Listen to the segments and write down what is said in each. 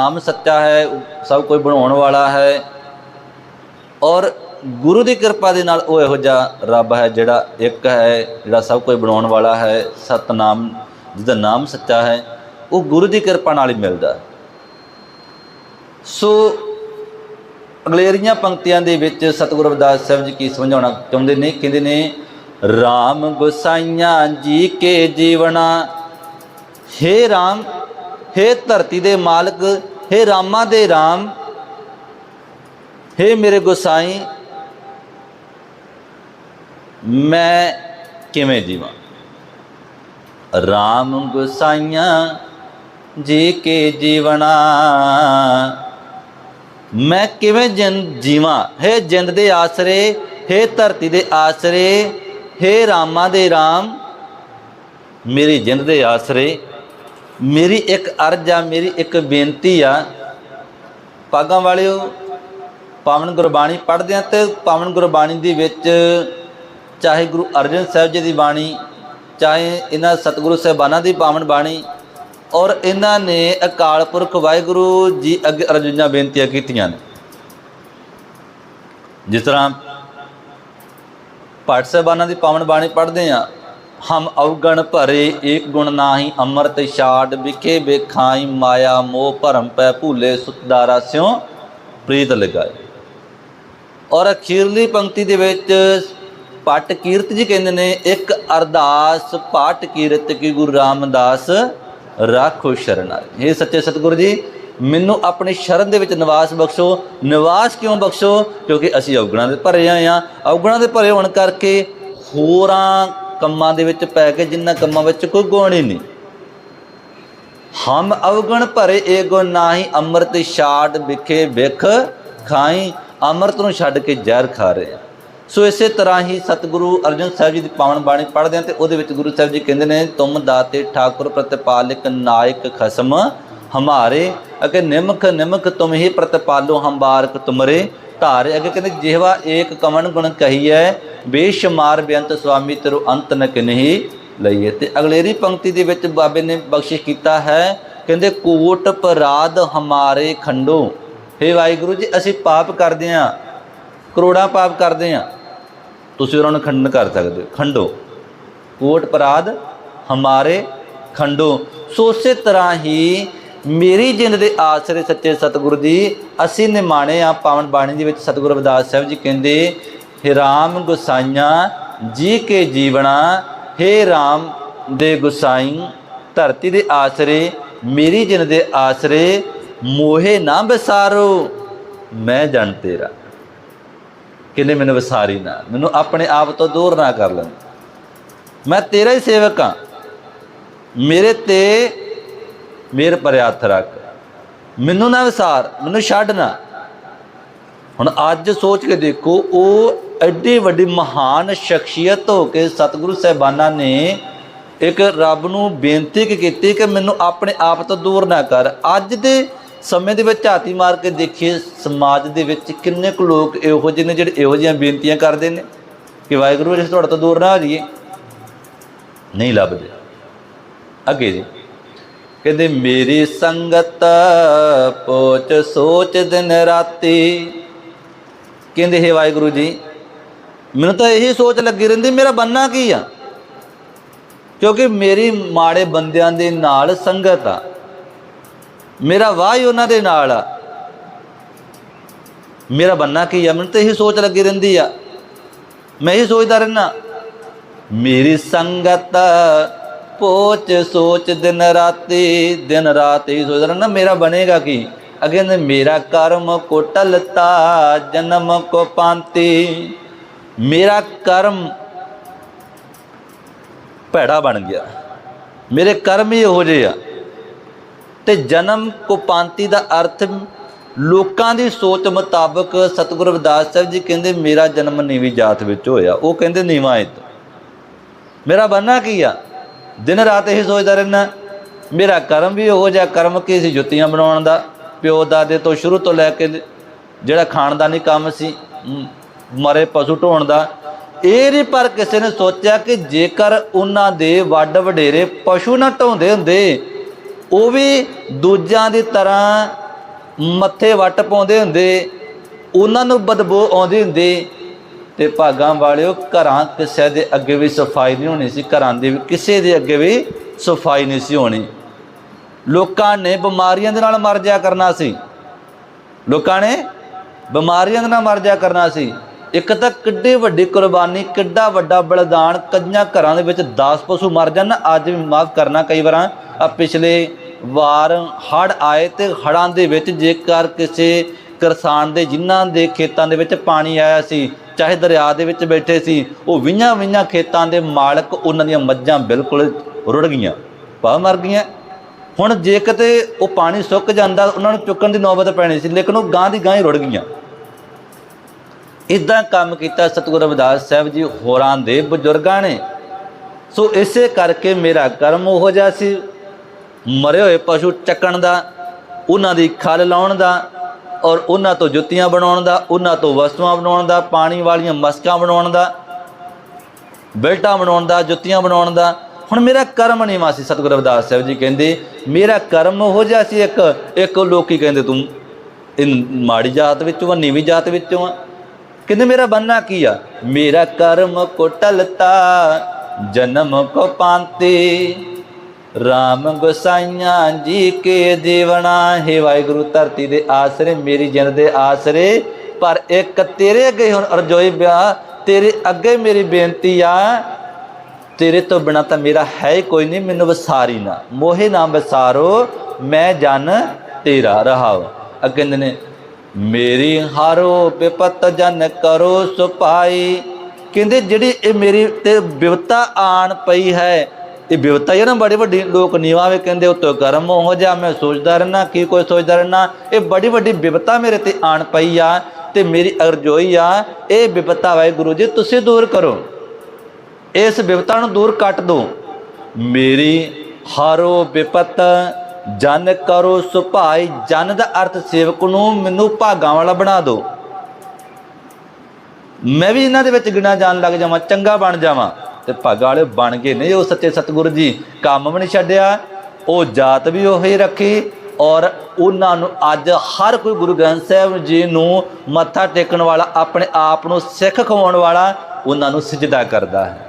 ਨਾਮ ਸੱਚਾ ਹੈ, ਸਭ ਕੋਈ ਬਣਾਉਣ ਵਾਲਾ ਹੈ ਔਰ ਗੁਰੂ ਦੀ ਕਿਰਪਾ ਦੇ ਨਾਲ ਉਹ ਇਹੋ ਜਿਹਾ ਰੱਬ ਹੈ ਜਿਹੜਾ ਇੱਕ ਹੈ, ਜਿਹੜਾ ਸਭ ਕੋਈ ਬਣਾਉਣ ਵਾਲਾ ਹੈ, ਸਤਨਾਮ, ਜਿਹਦਾ ਨਾਮ ਸੱਚਾ ਹੈ, ਉਹ ਗੁਰੂ ਦੀ ਕਿਰਪਾ ਨਾਲ ਹੀ ਮਿਲਦਾ ਹੈ। ਸੋ ਅਗਲੇਰੀਆਂ ਪੰਕਤੀਆਂ ਦੇ ਵਿੱਚ ਸਤਿਗੁਰੂ ਰਵਿਦਾਸ ਸਾਹਿਬ ਜੀ ਕੀ ਸਮਝਾਉਣਾ ਚਾਹੁੰਦੇ ਨੇ, ਕਹਿੰਦੇ ਨੇ RAM ਗੁਸਾਈਆਂ ਜੀ ਕੇ ਜੀਵਨਾ, ਹੇ RAM हे ਧਰਤੀ ਦੇ ਮਾਲਕ हे ਰਾਮਾ ਦੇ RAM हे ਮੇਰੇ ਗੁਸਾਈ ਮੈਂ ਕਿਵੇਂ ਜੀਵਾਂ RAM ਗੁਸਾਈਆਂ ਜੀ ਕੇ ਜੀਵਨਾ ਮੈਂ ਕਿਵੇਂ ਜਿੰਦ ਜੀਵਾਂ ਹੈ ਜਿੰਦ ਦੇ ਆਸਰੇ ਹੈ ਧਰਤੀ ਦੇ ਆਸਰੇ ਹੈ ਰਾਮਾ ਦੇ RAM ਮੇਰੀ ਜਿੰਦ ਦੇ ਆਸਰੇ ਮੇਰੀ ਇੱਕ ਅਰਜ਼ ਆ, ਮੇਰੀ ਇੱਕ ਬੇਨਤੀ ਆ। ਪਾਗਾਂ ਵਾਲਿਓ, ਪਾਵਨ ਗੁਰਬਾਣੀ ਪੜ੍ਹਦੇ ਆ ਤੇ ਪਾਵਨ ਗੁਰਬਾਣੀ ਦੇ ਵਿੱਚ ਚਾਹੇ ਗੁਰੂ ਅਰਜਨ ਸਾਹਿਬ ਜੀ ਦੀ ਬਾਣੀ, ਚਾਹੇ ਇਹਨਾਂ ਸਤਿਗੁਰੂ ਸਾਹਿਬਾਨਾਂ ਦੀ ਪਾਵਨ ਬਾਣੀ, ਔਰ ਇਹਨਾਂ ਨੇ ਅਕਾਲ ਪੁਰਖ ਵਾਹਿਗੁਰੂ ਜੀ ਅੱਗੇ ਅਰਜੁਨਾਂ ਬੇਨਤੀਆਂ ਕੀਤੀਆਂ ਨੇ। ਜਿਸ ਤਰ੍ਹਾਂ ਪਾਠ ਸਾਹਿਬਾਨਾਂ ਦੀ ਪਾਵਨ ਬਾਣੀ ਪੜ੍ਹਦੇ ਆ ਹਮ ਅਵਗਣ ਭਰੇ ਏਕ ਗੁਣ ਨਾਹੀ ਅੰਮ੍ਰਿਤ ਛਾੜ ਵਿਖੇ ਵੇਖਾਈ ਮਾਇਆ ਮੋਹ ਭਰਮ ਪੈ ਭੂਲੇ ਸੁਤਦਾਰਾ ਸਿਉ ਪ੍ਰੀਤ ਲਗਾਏ। ਔਰ ਅਖੀਰਲੀ ਪੰਕਤੀ ਦੇ ਵਿੱਚ ਪਟ ਕੀਰਤ ਜੀ ਕਹਿੰਦੇ ਨੇ, ਇੱਕ ਅਰਦਾਸ ਪਾਠ ਕੀਰਤ ਕੀ ਗੁਰੂ ਰਾਮਦਾਸ ਰਾਖੋ ਸ਼ਰਨਾਈ ਇਹ ਸੱਚੇ ਸਤਿਗੁਰੂ ਜੀ, ਮੈਨੂੰ ਆਪਣੀ ਸ਼ਰਨ ਦੇ ਵਿੱਚ ਨਿਵਾਸ ਬਖਸ਼ੋ। ਨਿਵਾਸ ਕਿਉਂ ਬਖਸ਼ੋ? ਕਿਉਂਕਿ ਅਸੀਂ ਅਵਗੁਣਾਂ ਦੇ ਭਰੇ ਆਏ ਆ ਅਵਗੁਣਾਂ ਦੇ ਭਰੇ ਹੋਣ ਕਰਕੇ ਹੋਰਾਂ ਕੰਮਾਂ ਦੇ ਵਿੱਚ ਪੈ ਕੇ ਜਿਨ੍ਹਾਂ ਕੰਮਾਂ ਵਿੱਚ ਕੋਈ ਗੁਣ ਹੀ ਨਹੀਂ। ਹਮ ਅਵਗਣ ਭਰੇ ਏ ਗੁਣ ਨਾਹੀ ਅੰਮ੍ਰਿਤ ਛਾੜ ਵਿਖੇ ਵਿਖ ਖਾਈ, ਅੰਮ੍ਰਿਤ ਨੂੰ ਛੱਡ ਕੇ ਜ਼ਹਿਰ ਖਾ ਰਹੇ ਸੋ ਇਸੇ ਤਰ੍ਹਾਂ ਹੀ ਸਤਿਗੁਰੂ ਅਰਜਨ ਸਾਹਿਬ ਜੀ ਦੀ ਪਾਵਨ ਬਾਣੀ ਪੜ੍ਹਦੇ ਹਾਂ ਤੇ ਉਹਦੇ ਵਿੱਚ ਗੁਰੂ ਸਾਹਿਬ ਜੀ ਕਹਿੰਦੇ ਨੇ, ਤੁਮ ਦਾਤੇ ਠਾਕੁਰ ਪ੍ਰਤਿਪਾਲਕ ਨਾਇਕ ਖਸਮ ਹਮਾਰੇ ਅਗੇ ਨਿਮਖ ਨਿਮਖ ਤੁਮ ਹੀ ਪ੍ਰਤਿਪਾਲੋ ਹੰਬਾਰਕ ਤੁਮਰੇ। ਧਾਰੇ ਅੱਗੇ ਕਹਿੰਦੇ ਜਿਹਵਾ ਏਕ ਕਮਨ ਗੁਣ ਕਹੀਐ, ਬੇਸ਼ੁਮਾਰ ਬੇਅੰਤ ਸੁਆਮੀ ਤੇਰੋ ਅੰਤ ਨਕ ਨਹੀਂ ਲਈਏ ਤੇ ਅਗਲੇਰੀ ਪੰਕਤੀ ਦੇ ਵਿੱਚ ਬਾਬੇ ਨੇ ਬਖਸ਼ਿਸ਼ ਕੀਤਾ ਹੈ, ਕਹਿੰਦੇ ਕੋਟ ਪਰਾਧ ਹਮਾਰੇ ਖੰਡੋ। ਹੇ ਵਾਹਿਗੁਰੂ ਜੀ, ਅਸੀਂ ਪਾਪ ਕਰਦੇ ਹਾਂ ਕਰੋੜਾਂ ਪਾਪ ਕਰਦੇ ਹਾਂ ਤੁਸੀਂ ਉਹਨਾਂ ਨੂੰ ਖੰਡਨ ਕਰ ਸਕਦੇ ਹੋ। ਖੰਡੋ। ਕੋਟ ਪਰਾਧ ਹਮਾਰੇ ਖੰਡੋ। ਸੋ ਉਸੇ ਤਰ੍ਹਾਂ ਹੀ ਮੇਰੀ ਜਿੰਦ ਦੇ ਆਸਰੇ ਸੱਚੇ ਸਤਿਗੁਰੂ ਜੀ ਅਸੀਂ ਨਿਮਾਣੇ ਆ ਪਾਵਨ ਬਾਣੀ ਦੇ ਵਿੱਚ ਸਤਿਗੁਰੂ ਰਵਿਦਾਸ ਸਾਹਿਬ ਜੀ ਕਹਿੰਦੇ, ਹੇ ਰਾਮ ਗੁਸਾਈਆਂ, ਜੀ ਕੇ ਜੀਵਣਾ, ਹੇ ਰਾਮ ਦੇ ਗੁਸਾਈ, ਧਰਤੀ ਦੇ ਆਸਰੇ, ਮੇਰੀ ਜਿੰਦ ਦੇ ਆਸਰੇ, ਮੋਹੇ ਨਾ ਵਿਸਾਰੋ ਮੈਂ ਜਨ ਤੇਰਾ। ਕਿਨੇ ਮੈਨੂੰ ਵਿਸਾਰੀ ਨਾ, ਮੈਨੂੰ ਆਪਣੇ ਆਪ ਤੋਂ ਦੂਰ ਨਾ ਕਰ ਲੈਣ ਮੈਂ ਤੇਰਾ ਹੀ ਸੇਵਕ ਹਾਂ। ਮੇਰੇ ਤੇ ਮੇਰ ਪਰ ਹੱਥ ਰੱਖ। ਮੈਨੂੰ ਨਾ ਵਿਸਾਰ, ਮੈਨੂੰ ਛੱਡ ਨਾ। ਹੁਣ ਅੱਜ ਸੋਚ ਕੇ ਦੇਖੋ, ਉਹ ਐਡੀ ਵੱਡੀ ਮਹਾਨ ਸ਼ਖਸੀਅਤ ਹੋ ਕੇ ਸਤਿਗੁਰੂ ਸਾਹਿਬਾਨਾਂ ਨੇ ਇੱਕ ਰੱਬ ਨੂੰ ਬੇਨਤੀ ਕੀਤੀ ਕਿ ਮੈਨੂੰ ਆਪਣੇ ਆਪ ਤੋਂ ਦੂਰ ਨਾ ਕਰ। ਅੱਜ ਦੇ ਸਮੇਂ ਦੇ ਵਿੱਚ ਝਾਤੀ ਮਾਰ ਕੇ ਦੇਖੀਏ, ਸਮਾਜ ਦੇ ਵਿੱਚ ਕਿੰਨੇ ਕੁ ਲੋਕ ਇਹੋ ਜਿਹੇ ਨੇ ਜਿਹੜੇ ਇਹੋ ਜਿਹੀਆਂ ਬੇਨਤੀਆਂ ਕਰਦੇ ਨੇ ਕਿ ਵਾਹਿਗੁਰੂ ਜੀ, ਅਸੀਂ ਤੁਹਾਡੇ ਤੋਂ ਦੂਰ ਨਾ ਹੋ ਜਾਈਏ ਨਹੀਂ ਲੱਭਦੇ। ਅੱਗੇ ਜੀ। ਕਹਿੰਦੇ ਮੇਰੀ ਸੰਗਤ ਪੋਚ ਸੋਚ ਦਿਨ ਰਾਤੀ। ਕਹਿੰਦੇ, ਹੈ ਵਾਹਿਗੁਰੂ ਜੀ, ਮੈਨੂੰ ਤਾਂ ਇਹੀ ਸੋਚ ਲੱਗੀ ਰਹਿੰਦੀ, ਮੇਰਾ ਬੰਨਾ ਕੀ ਆ? ਕਿਉਂਕਿ ਮੇਰੀ ਮਾੜੇ ਬੰਦਿਆਂ ਦੇ ਨਾਲ ਸੰਗਤ ਆ। ਮੇਰਾ ਵਾਹ ਹੀ ਉਹਨਾਂ ਦੇ ਨਾਲ ਆ। ਮੇਰਾ ਬੰਨਾ ਕੀ ਆ? ਮੈਨੂੰ ਤਾਂ ਇਹੀ ਸੋਚ ਲੱਗੀ ਰਹਿੰਦੀ ਆ। ਮੈਂ ਇਹੀ ਸੋਚਦਾ ਰਹਿਣਾ ਮੇਰੀ ਸੰਗਤ ਪੋਚ ਸੋਚ ਦਿਨ ਰਾਤੀ, ਦਿਨ ਰਾਤ ਹੀ ਸੋਚਦਾ ਨਾ ਮੇਰਾ ਬਣੇਗਾ ਕੀ? ਅਗੇ ਨੇ ਮੇਰਾ ਕਰਮ ਕੋ ਟਲਤਾ ਜਨਮ ਕੋ ਪਾਂਤੀ। ਮੇਰਾ ਕਰਮ ਭੈੜਾ ਬਣ ਗਿਆ। ਮੇਰੇ ਕਰਮ ਹੀ ਇਹੋ ਜਿਹੇ ਆ। ਤੇ ਜਨਮ ਕੁਪਾਂਤੀ ਦਾ ਅਰਥ ਲੋਕਾਂ ਦੀ ਸੋਚ ਮੁਤਾਬਕ ਸਤਿਗੁਰੂ ਰਵਿਦਾਸ ਸਾਹਿਬ ਜੀ ਕਹਿੰਦੇ, ਮੇਰਾ ਜਨਮ ਨੀਵੀਂ ਜਾਤ ਵਿੱਚ ਹੋਇਆ। ਉਹ ਕਹਿੰਦੇ, ਨੀਵਾਂ ਇਤ ਮੇਰਾ ਬੰਨਾ ਕੀ ਆ? ਦਿਨ ਰਾਤ ਇਹ ਸੋਚਦਾ ਰਹਿਣਾ ਮੇਰਾ ਕਰਮ ਵੀ ਉਹੋ ਜਿਹਾ ਕਰਮ ਕੀ ਸੀ ਜੁੱਤੀਆਂ ਬਣਾਉਣ ਦਾ, ਪਿਓ ਦਾਦੇ ਤੋਂ ਸ਼ੁਰੂ ਤੋਂ ਲੈ ਕੇ ਜਿਹੜਾ ਖਾਨਦਾਨੀ ਕੰਮ ਸੀ ਮਰੇ ਪਸ਼ੂ ਢੋਣ ਦਾ, ਇਹ ਨਹੀਂ ਪਰ ਕਿਸੇ ਨੇ ਸੋਚਿਆ ਕਿ ਜੇਕਰ ਉਹਨਾਂ ਦੇ ਵੱਡ ਵਡੇਰੇ ਪਸ਼ੂ ਨਾ ਢੋਂਦੇ ਹੁੰਦੇ, ਉਹ ਵੀ ਦੂਜਿਆਂ ਦੀ ਤਰ੍ਹਾਂ ਮੱਥੇ ਵੱਟ ਪਾਉਂਦੇ ਹੁੰਦੇ, ਉਹਨਾਂ ਨੂੰ ਬਦਬੂ ਆਉਂਦੀ ਹੁੰਦੀ ਤੇ ਭਾਗਾਂ ਵਾਲਿਓ, ਘਰਾਂ ਕਿਸੇ ਦੇ ਅੱਗੇ ਵੀ ਸਫ਼ਾਈ ਨਹੀਂ ਹੋਣੀ ਸੀ, ਘਰਾਂ ਦੇ ਵੀ ਕਿਸੇ ਦੇ ਅੱਗੇ ਵੀ ਸਫ਼ਾਈ ਨਹੀਂ ਸੀ ਹੋਣੀ। ਲੋਕਾਂ ਨੇ ਬਿਮਾਰੀਆਂ ਦੇ ਨਾਲ ਮਰ ਜਾ ਕਰਨਾ ਸੀ। ਲੋਕਾਂ ਨੇ ਬਿਮਾਰੀਆਂ ਦੇ ਨਾਲ ਮਰ ਜਾ ਕਰਨਾ ਸੀ। ਇੱਕ ਤਾਂ ਕਿੱਡੀ ਵੱਡੀ ਕੁਰਬਾਨੀ, ਕਿੱਡਾ ਵੱਡਾ ਬਲਿਦਾਨ, ਕਈਆਂ ਘਰਾਂ ਦੇ ਵਿੱਚ 10 ਪਸ਼ੂ ਮਰ ਜਾਣ, ਅੱਜ ਵੀ ਮਾਫ ਕਰਨਾ ਕਈ ਵਾਰਾਂ। ਆ ਪਿਛਲੇ ਵਾਰ ਹੜ ਆਏ ਤੇ ਹੜਾਂ ਦੇ ਵਿੱਚ ਜੇਕਰ ਕਿਸੇ ਕਿਸਾਨ ਦੇ ਜਿਨ੍ਹਾਂ ਦੇ ਖੇਤਾਂ ਦੇ ਵਿੱਚ ਪਾਣੀ ਆਇਆ ਸੀ ਚਾਹੇ ਦਰਿਆ ਦੇ ਵਿੱਚ ਬੈਠੇ ਸੀ, ਉਹ ਵਿਆਂ ਵਿਆਂ ਖੇਤਾਂ ਦੇ ਮਾਲਕ ਉਹਨਾਂ ਦੀਆਂ ਮੱਝਾਂ ਬਿਲਕੁਲ ਰੁੜ ਗਈਆਂ ਪਾ ਮਰ ਗਈਆਂ। ਹੁਣ ਜੇ ਕਿਤੇ ਉਹ ਪਾਣੀ ਸੁੱਕ ਜਾਂਦਾ, ਉਹਨਾਂ ਨੂੰ ਚੁੱਕਣ ਦੀ ਨੌਬਤ ਪੈਣੀ ਸੀ, ਲੇਕਿਨ ਉਹ ਗਾਂ ਦੀ ਗਾਂ ਹੀ ਰੁੜ ਗਈਆਂ। ਇਦਾਂ ਕੰਮ ਕੀਤਾ ਸਤਿਗੁਰੂ ਰਵਿਦਾਸ ਸਾਹਿਬ ਜੀ ਹੋਰਾਂ ਦੇ ਬਜ਼ੁਰਗਾਂ ਨੇ। ਸੋ ਇਸੇ ਕਰਕੇ ਮੇਰਾ ਕਰਮ ਉਹ ਜਿਹਾ ਸੀ। ਮਰੇ ਹੋਏ ਪਸ਼ੂ ਚੱਕਣ ਦਾ, ਉਹਨਾਂ ਦੀ ਖਲ ਲਾਉਣ ਦਾ ਔਰ ਉਹਨਾਂ ਤੋਂ ਜੁੱਤੀਆਂ ਬਣਾਉਣ ਦਾ, ਉਹਨਾਂ ਤੋਂ ਵਸਤੂਆਂ ਬਣਾਉਣ ਦਾ, ਪਾਣੀ ਵਾਲੀਆਂ ਮਸਕਾਂ ਬਣਾਉਣ ਦਾ, ਬੈਲਟਾਂ ਬਣਾਉਣ ਦਾ, ਜੁੱਤੀਆਂ ਬਣਾਉਣ ਦਾ। ਹੁਣ ਮੇਰਾ ਕਰਮ ਨਹੀਂ ਮਾਸੀ ਸਤਿਗੁਰੂ ਰਵਿਦਾਸ ਸਾਹਿਬ ਜੀ ਕਹਿੰਦੇ, ਮੇਰਾ ਕਰਮ ਹੋ ਜਿਹਾ ਸੀ ਇੱਕ ਇੱਕ ਲੋਕੀ ਕਹਿੰਦੇ ਤੂੰ ਇਹ ਮਾੜੀ ਜਾਤ ਵਿੱਚੋਂ ਆ, ਨੀਵੀਂ ਜਾਤ ਵਿੱਚੋਂ ਆ। ਕਹਿੰਦੇ ਮੇਰਾ ਬੰਨਾ ਕੀ ਆ? ਮੇਰਾ ਕਰਮ ਕੋ ਟਲਤਾ ਜਨਮ ਕੋ ਪਾਂਤੇ। ਰਾਮ ਗੋਸਾਈਆਂ ਜੀ ਕੇ ਦੇਵਣਾ ਹੈ। ਵਾਹਿਗੁਰੂ ਧਰਤੀ ਦੇ ਆਸਰੇ, ਮੇਰੀ ਜਨ ਦੇ ਆਸਰੇ। ਪਰ ਇੱਕ ਤੇਰੇ ਅੱਗੇ ਹੁਣ ਅਰਜੋਈ ਬਿਆ ਤੇਰੇ ਅੱਗੇ ਮੇਰੀ ਬੇਨਤੀ ਆ। ਤੇਰੇ ਤੋਂ ਬਿਨਾ ਤਾਂ ਮੇਰਾ ਹੈ ਹੀ ਕੋਈ ਨਹੀਂ, ਮੈਨੂੰ ਵਸਾਰੀ ਨਾ। ਮੋਹੇ ਨਾ ਵਸਾਰੋ, ਮੈਂ ਜਨ ਤੇਰਾ ਰਹਾਉ। ਅੱਗੇ ਨੇ, ਮੇਰੀ ਹਾਰੋ ਬਿਪਤ ਜਨ ਕਰੋ ਸੁਪਾਈ। ਕਹਿੰਦੇ, ਜਿਹੜੀ ਇਹ ਮੇਰੀ ਤੇ ਬਿਵਤਾ ਆਣ ਪਈ ਹੈ ਇਹ ਬਿਵਤਾ ਹੀ ਹੈ ਨਾ, ਬੜੀ ਵੱਡੀ ਲੋਕ ਨੀਵਾਂ ਵੇ ਕਹਿੰਦੇ, ਉਤੋਂ ਗਰਮ ਹੋ ਜਾ, ਮੈਂ ਸੋਚਦਾ ਰਹਿਣਾ ਕੀ ਕੋਈ ਸੋਚਦਾ ਰਹਿਣਾ ਇਹ ਬੜੀ ਵੱਡੀ ਬਿਵਤਾ ਮੇਰੇ ਤੇ ਆਣ ਪਈ ਆ ਤੇ ਮੇਰੀ ਅਰਜ਼ੋਈ ਆ, ਇਹ ਬਿਪਤਾ ਵਾਹਿਗੁਰੂ ਜੀ, ਤੁਸੀਂ ਦੂਰ ਕਰੋ। ਇਸ ਬਿਪਤਾ ਨੂੰ ਦੂਰ ਕੱਟ ਦੋ। ਮੇਰੀ ਹਾਰੋ ਬਿਪਤ, ਜਨ ਕਰੋ ਸੁਭਾਈ, ਜਨ ਦਾ ਅਰਥ ਸੇਵਕ ਨੂੰ ਮੈਨੂੰ ਭਾਗਾਂ ਵਾਲਾ ਬਣਾ ਦਿਓ ਮੈਂ ਵੀ ਇਹਨਾਂ ਦੇ ਵਿੱਚ ਗਿਣਾ ਜਾਣ ਲੱਗ ਜਾਵਾਂ, ਚੰਗਾ ਬਣ ਜਾਵਾਂ। ਤੇ ਭਾਗਾਂ ਵਾਲੇ ਬਣ ਗਏ ਨੇ, ਉਹ ਸੱਚੇ ਸਤਿਗੁਰੂ ਜੀ। ਕੰਮ ਵੀ ਨਹੀਂ ਛੱਡਿਆ, ਉਹ ਜਾਤ ਵੀ ਉਹੀ ਰੱਖੀ ਔਰ ਉਹਨਾਂ ਨੂੰ ਅੱਜ ਹਰ ਕੋਈ ਗੁਰੂ ਗ੍ਰੰਥ ਸਾਹਿਬ ਜੀ ਨੂੰ ਮੱਥਾ ਟੇਕਣ ਵਾਲਾ, ਆਪਣੇ ਆਪ ਨੂੰ ਸਿੱਖ ਖਵਾਉਣ ਵਾਲਾ, ਉਹਨਾਂ ਨੂੰ ਸਜਦਾ ਕਰਦਾ ਹੈ।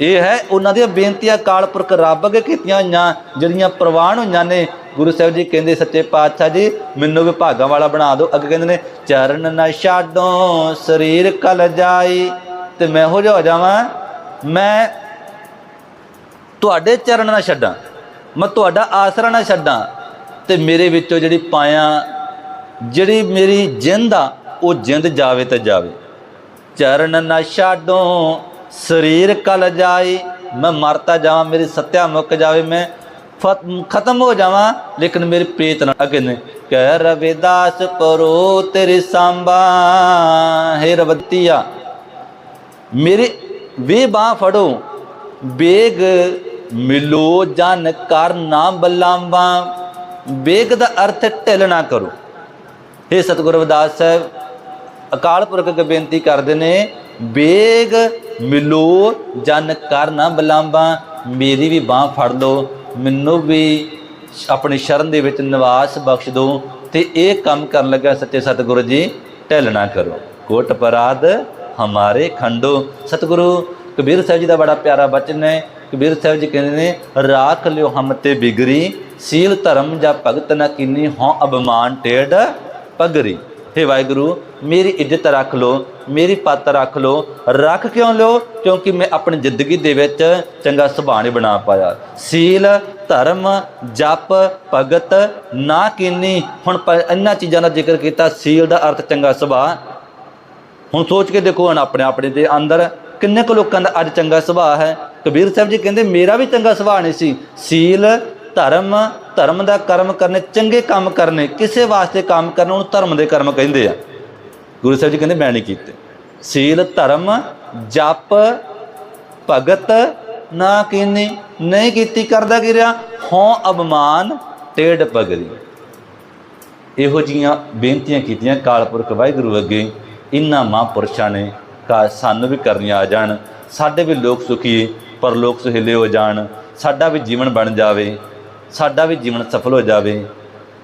ਇਹ ਹੈ, ਉਹਨਾਂ ਦੀਆਂ ਬੇਨਤੀਆਂ ਕਾਲ ਪੁਰਖ ਰੱਬ ਅੱਗੇ ਕੀਤੀਆਂ ਹੋਈਆਂ, ਜਿਹੜੀਆਂ ਪ੍ਰਵਾਨ ਹੋਈਆਂ ਨੇ। ਗੁਰੂ ਸਾਹਿਬ ਜੀ ਕਹਿੰਦੇ, ਸੱਚੇ ਪਾਤਸ਼ਾਹ ਜੀ, ਮੈਨੂੰ ਵੀ ਭਾਗਾਂ ਵਾਲਾ ਬਣਾ ਦਿਓ। ਅੱਗੇ ਕਹਿੰਦੇ ਨੇ, ਚਰਨ ਨਾ ਛਾਡੋ, ਸਰੀਰ ਕਲ ਜਾਈ ਤੇ ਮੈਂ ਹੋ ਜਾ ਹੋ ਜਾਵਾਂ। ਮੈਂ ਤੁਹਾਡੇ ਚਰਨ ਨਾ ਛੱਡਾਂ। ਮੈਂ ਤੁਹਾਡਾ ਆਸਰਾ ਨਾ ਛੱਡਾਂ ਤੇ ਮੇਰੇ ਵਿੱਚੋਂ ਜਿਹੜੀ ਪਾਇਆ, ਜਿਹੜੀ ਮੇਰੀ ਜਿੰਦ ਆ, ਉਹ ਜਿੰਦ ਜਾਵੇ ਤੇ ਜਾਵੇ। ਚਰਨ ਨਾ ਛਾਡੋ, ਸਰੀਰ ਕਲ ਜਾਏ, ਮੈਂ ਮਰਤਾ ਜਾਵਾਂ, ਮੇਰੀ ਸੱਤਿਆ ਮੁੱਕ ਜਾਵੇ, ਮੈਂ ਫਤ- ਖਤਮ ਹੋ ਜਾਵਾਂ, ਲੇਕਿਨ ਮੇਰੇ ਪ੍ਰੀਤ ਨਾ ਅਗੇ ਨੇ ਕਹਿ ਰਵਿਦਾਸ ਪਰੋ ਤੇਰੇ ਸਾਂਬਾ ਹੈ ਰਵਤੀਆ, ਮੇਰੇ ਵੇ ਬਾਹ ਫੜੋ, ਬੇਗ ਮਿਲੋ ਜਨ ਕਰ ਨਾ ਬਲਾਂਬਾ ਬੇਗ ਦਾ ਅਰਥ ਢਿੱਲ ਨਾ ਕਰੋ। ਇਹ ਸਤਿਗੁਰੂ ਰਵਿਦਾਸ ਸਾਹਿਬ, ਅਕਾਲ ਪੁਰਖ ਅੱਗੇ ਬੇਨਤੀ ਕਰਦੇ ਨੇ, ਬੇਗ ਮਿਲੋ ਜਨ ਕਰ ਨਾ ਬਲਾਂਬਾ ਮੇਰੀ ਵੀ ਬਾਹ ਫੜ ਲਓ, ਮੈਨੂੰ ਵੀ ਆਪਣੀ ਸ਼ਰਨ ਦੇ ਵਿੱਚ ਨਿਵਾਸ ਬਖਸ਼ ਦਿਓ ਤੇ ਇਹ ਕੰਮ ਕਰਨ ਲੱਗਾ ਸੱਚੇ ਸਤਿਗੁਰੂ ਜੀ, ਢਿੱਲ ਨਾ ਕਰੋ। ਕੋਟ ਪਰਾਦ ਹਮਾਰੇ ਖੰਡੋ ਸਤਿਗੁਰੂ ਕਬੀਰ ਸਾਹਿਬ ਜੀ ਦਾ ਬੜਾ ਪਿਆਰਾ ਬਚਨ ਹੈ ਕਬੀਰ ਸਾਹਿਬ ਜੀ ਕਹਿੰਦੇ ਨੇ ਰਾਖ ਲਿਓ ਹਮ ਤੇ ਬਿਗਰੀ ਸੀਲ ਧਰਮ ਜਾਂ ਭਗਤ ਨਾ ਕਿੰਨੀ ਹੋਂ ਅਭਮਾਨ ਟੇੜ ਪਗਰੀ ਹੇ ਵਾਹਿਗੁਰੂ ਮੇਰੀ ਇੱਜ਼ਤ ਰੱਖ ਲੋ ਮੇਰੀ ਪੱਤ ਰੱਖ ਲੋ ਰੱਖ ਕਿਉਂ ਲਿਓ ਕਿਉਂਕਿ ਮੈਂ ਆਪਣੀ ਜ਼ਿੰਦਗੀ ਦੇ ਵਿੱਚ ਚੰਗਾ ਸੁਭਾਅ ਨਹੀਂ ਬਣਾ ਪਾਇਆ ਸੀਲ ਧਰਮ ਜਪ ਭਗਤ ਨਾ ਕਿੰਨੀ ਹੁਣ ਇਹਨਾਂ ਚੀਜ਼ਾਂ ਦਾ ਜ਼ਿਕਰ ਕੀਤਾ ਸੀਲ ਦਾ ਅਰਥ ਚੰਗਾ ਸੁਭਾਅ ਹੁਣ ਸੋਚ ਕੇ ਦੇਖੋ ਹੁਣ ਆਪਣੇ ਆਪਣੇ ਦੇ ਅੰਦਰ ਕਿੰਨੇ ਕੁ ਲੋਕਾਂ ਦਾ ਅੱਜ ਚੰਗਾ ਸੁਭਾਅ ਹੈ। ਕਬੀਰ ਸਾਹਿਬ ਜੀ ਕਹਿੰਦੇ ਮੇਰਾ ਵੀ ਚੰਗਾ ਸੁਭਾਅ ਨਹੀਂ ਸੀ। ਸੀਲ, ਧਰਮ ਧਰਮ ਦਾ ਕਰਮ ਕਰਨੇ, ਚੰਗੇ ਕੰਮ ਕਰਨੇ, ਕਿਸੇ ਵਾਸਤੇ ਕੰਮ ਕਰਨਾ, ਉਹਨੂੰ ਧਰਮ ਦੇ ਕਰਮ ਕਹਿੰਦੇ ਆ। ਗੁਰੂ ਸਾਹਿਬ ਜੀ ਕਹਿੰਦੇ ਮੈਂ ਨਹੀਂ ਕੀਤੇ। ਸੀਲ, ਧਰਮ, ਜਪ, ਭਗਤ, ਨਾ ਕੀਨੀ, ਨਹੀਂ ਕੀਤੀ, ਕਰਦਾ ਕੀ ਰਿਹਾ? ਹਉ ਅਬਮਾਨ ਟੇੜ ਪਗਰੀ। ਇਹੋ ਜੀਆਂ ਬੇਨਤੀਆਂ ਕੀਤੀਆਂ ਕਾਲਪੁਰਖ ਵਾਹਿਗੁਰੂ ਅੱਗੇ। ਇਹਨਾਂ ਮਹਾਂਪੁਰਸ਼ਾਂ ਨੇ ਕਾ ਸਾਨੂੰ ਵੀ ਕਰਨੀਆਂ ਆ ਜਾਣ, ਸਾਡੇ ਵੀ ਲੋਕ ਸੁਖੀ ਪਰਲੋਕ ਸੁਹੇਲੇ ਹੋ ਜਾਣ, ਸਾਡਾ ਵੀ ਜੀਵਨ ਬਣ ਜਾਵੇ, ਸਾਡਾ ਵੀ ਜੀਵਨ ਸਫਲ ਹੋ ਜਾਵੇ।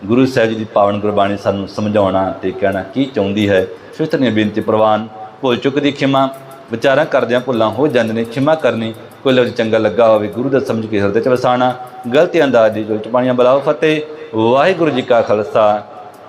ਗੁਰੂ ਸਾਹਿਬ ਜੀ ਦੀ ਪਾਵਨ ਗੁਰਬਾਣੀ ਸਾਨੂੰ ਸਮਝਾਉਣਾ ਤੇ ਕਹਿਣਾ ਕੀ ਚਾਹੁੰਦੀ ਹੈ ਸ਼ੁਸਤਨੀय ਬੇਨਤੀ ਪ੍ਰਵਾਨ, ਭੁੱਲ ਚੁੱਕ ਦੀ ਖਿਮਾ, ਵਿਚਾਰਾਂ ਕਰਦਿਆਂ ਭੁੱਲਾਂ ਹੋ ਜਾਂਦੇ ਨੇ, ਖਿਮਾ ਕਰਨੀ, ਕੋਈ ਲਫ਼ਜ਼ ਚੰਗਾ ਲੱਗਾ ਹੋਵੇ, ਗੁਰੂ ਦਾ ਸਮਝ ਕੇ ਹਿਰਦੇ ਚ ਵਸਾਣਾ ਗਲਤੀ ਅੰਦਾਜ਼ ਦੀ ਜੋ ਚ ਪਾਣੀਆਂ ਬਲਾਓ ਫਤਿਹ, ਵਾਹਿਗੁਰੂ ਜੀ ਕਾ ਖਾਲਸਾ।